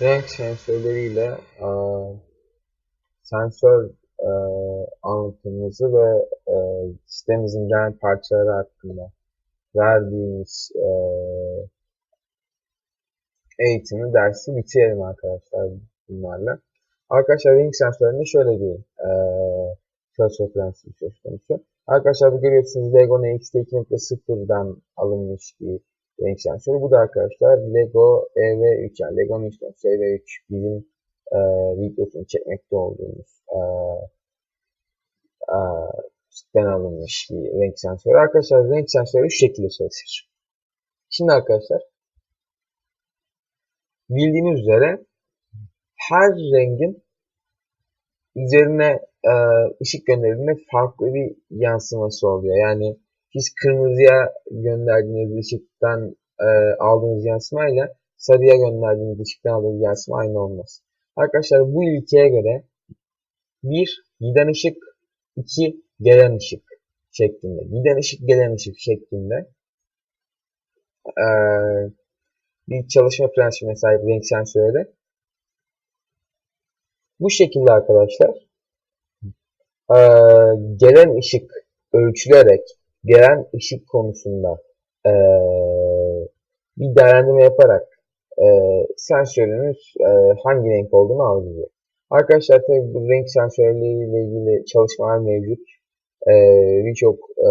renk sensörleriyle e, sensör e, anlatımımızı ve e, sitemizin genel parçaları hakkında verdiğimiz e, eğitimi, dersi bitirelim arkadaşlar bunlarla. Arkadaşlar renk sensöründe şöyle bir e, çalışma prensibi söz konusu. Arkadaşlar bu görüyorsunuz Lego NXT 2.0'dan alınmış bir renk sensörü. Bu da arkadaşlar Lego EV3 yani Lego Minions EV3 bizim e, videosunu çekmekte olduğumuz e, e, siteden alınmış bir renk sensörü. Arkadaşlar renk sensörü şu şekilde çalışır. Şimdi arkadaşlar bildiğiniz üzere her rengin üzerine e, ışık gönderildiğinde farklı bir yansıması oluyor. Yani siz kırmızıya gönderdiğiniz ışıktan e, aldığınız yansımayla sarıya gönderdiğiniz ışıktan aldığınız yansıma aynı olmaz. Arkadaşlar bu ilkeye göre bir giden ışık, iki gelen ışık şeklinde. Giden ışık, gelen ışık şeklinde e, bir çalışma prensibine sahip renk sensörleri. Bu şekilde arkadaşlar e, gelen ışık ölçülerek gelen ışık konusunda e, bir değerlendirme yaparak e, sensörünüz e, hangi renk olduğunu algılıyor. Arkadaşlar tabi bu renk sensörleriyle ilgili çalışmalar mevcut. E, Birçok e,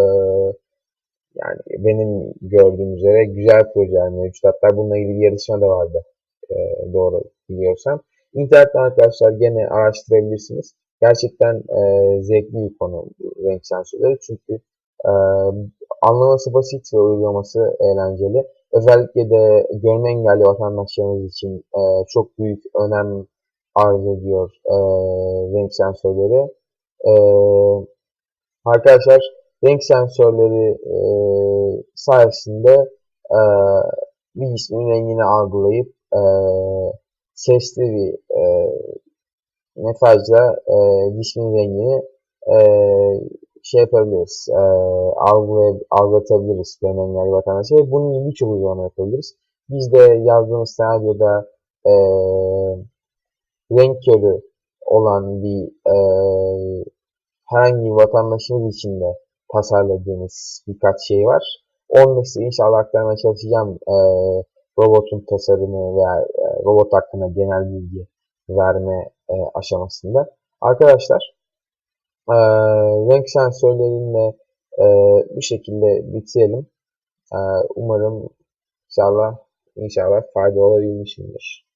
yani benim gördüğüm üzere güzel projeler mevcut. Hatta bununla ilgili yarışma da vardı. E, doğru biliyorsam. İnternetten arkadaşlar gene araştırabilirsiniz. Gerçekten e, zevkli bir konu renk sensörleri. Çünkü e, anlaması basit ve uygulaması eğlenceli. Özellikle de görme engelli vatandaşlarımız için e, çok büyük önem arz ediyor e, renk sensörleri. E, arkadaşlar renk sensörleri e, sayesinde e, bir cismin rengini algılayıp e, sesli bir e, mesajla e, cismin rengini e, şey yapabiliriz, e, algılay algılatabiliriz görme engelli vatandaşa ve bunun gibi birçok uygulama yapabiliriz. Biz de yazdığımız senaryoda e, renk körü olan bir e, herhangi bir vatandaşımız için de tasarladığımız birkaç şey var. Onu size inşallah aktarmaya çalışacağım e, robotun tasarımı veya e, robot hakkında genel bilgi verme e, aşamasında. Arkadaşlar e, renk sensörlerinle e, bu şekilde bitirelim. E, umarım inşallah inşallah fayda olabilmişimdir.